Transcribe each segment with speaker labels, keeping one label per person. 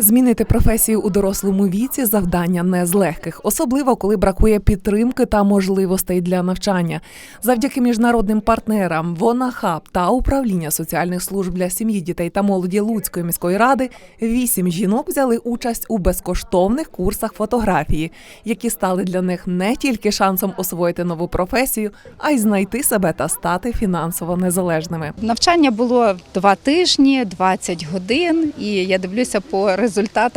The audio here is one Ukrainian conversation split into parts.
Speaker 1: Змінити професію у дорослому віці завдання не з легких, особливо коли бракує підтримки та можливостей для навчання. Завдяки міжнародним партнерам Вона Хаб та управління соціальних служб для сім'ї, дітей та молоді Луцької міської ради вісім жінок взяли участь у безкоштовних курсах фотографії, які стали для них не тільки шансом освоїти нову професію, а й знайти себе та стати фінансово незалежними.
Speaker 2: Навчання було два тижні, 20 годин, і я дивлюся по результатах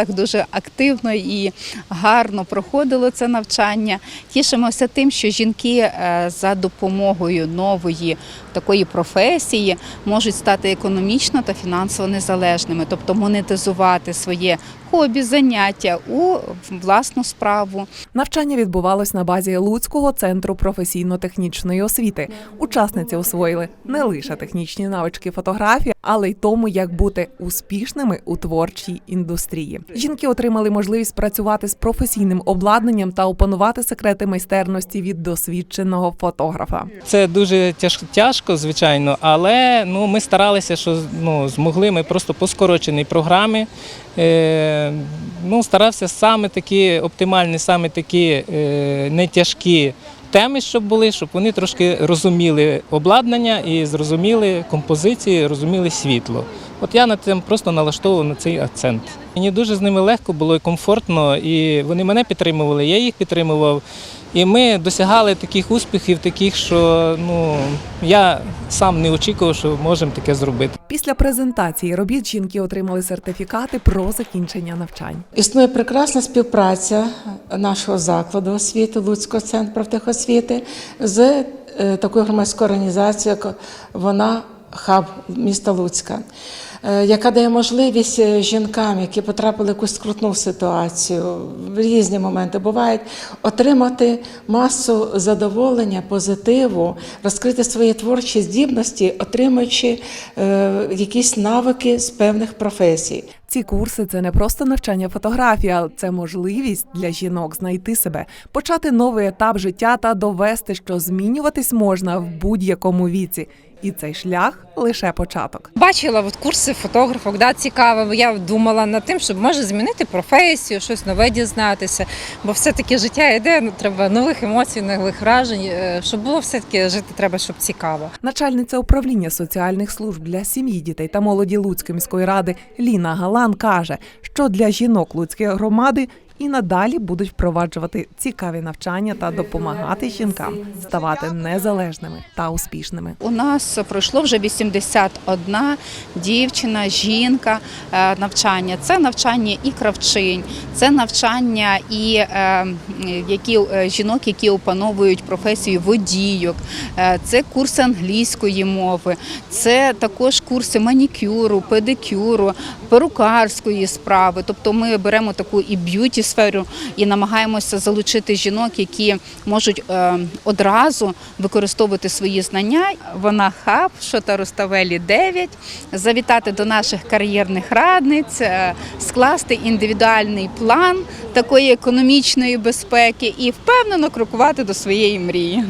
Speaker 2: дуже активно і гарно проходило це навчання. Тішимося тим, що жінки е, за допомогою нової такої професії можуть стати економічно та фінансово незалежними, тобто монетизувати своє хобі, заняття у власну справу.
Speaker 1: Навчання відбувалось на базі Луцького центру професійно-технічної освіти. Учасниці освоїли не лише технічні навички фотографії, але й тому, як бути успішними у творчій індустрії. Жінки отримали можливість працювати з професійним обладнанням та опанувати секрети майстерності від досвідченого фотографа.
Speaker 3: Це дуже тяжко, звичайно, але ну, ми старалися, що ну, змогли ми просто по скороченій програмі. Е, ну, старався саме такі оптимальні, саме такі е, не тяжкі теми, щоб були, щоб вони трошки розуміли обладнання і зрозуміли композиції, розуміли світло. От я на цим просто налаштовував на цей акцент. Мені дуже з ними легко було і комфортно, і вони мене підтримували, я їх підтримував. І ми досягали таких успіхів, таких, що ну я сам не очікував, що можемо таке зробити.
Speaker 1: Після презентації робіт жінки отримали сертифікати про закінчення навчань.
Speaker 4: Існує прекрасна співпраця нашого закладу освіти Луцького центру профтехосвіти з е, такою громадською організацією, як вона хаб міста Луцька, яка дає можливість е, жінкам, які потрапили в якусь скрутну ситуацію, в різні моменти бувають, отримати масу задоволення, позитиву, розкрити свої творчі здібності, отримуючи е, якісь навики з певних професій.
Speaker 1: Ці курси це не просто навчання фотографії, а це можливість для жінок знайти себе, почати новий етап життя та довести, що змінюватись можна в будь-якому віці. І цей шлях лише початок.
Speaker 5: Бачила от курси фотографок, да, цікаво. Я думала над тим, щоб може змінити професію, щось нове дізнатися. Бо все-таки життя йде, ну треба нових емоцій, нових вражень. е, Щоб було все-таки жити, треба, щоб цікаво.
Speaker 1: Начальниця управління соціальних служб для сім'ї, дітей та молоді Луцької міської ради Ліна Галан каже, що для жінок Луцької громади і надалі будуть впроваджувати цікаві навчання та допомагати жінкам ставати незалежними та успішними.
Speaker 2: У нас пройшло вже 81 дівчина, жінка е, навчання. Це навчання і кравчинь, це навчання і е, які, е, жінок, які опановують професію водійок, це курси англійської мови, це також курси манікюру, педикюру, перукарської справи. Тобто ми беремо таку і б'юті сферу і намагаємося залучити жінок, які можуть е, одразу використовувати свої знання. Вона хаб, Шота Руставелі 9, завітати до наших кар'єрних радниць, е, скласти індивідуальний план такої економічної безпеки і впевнено крокувати до своєї мрії.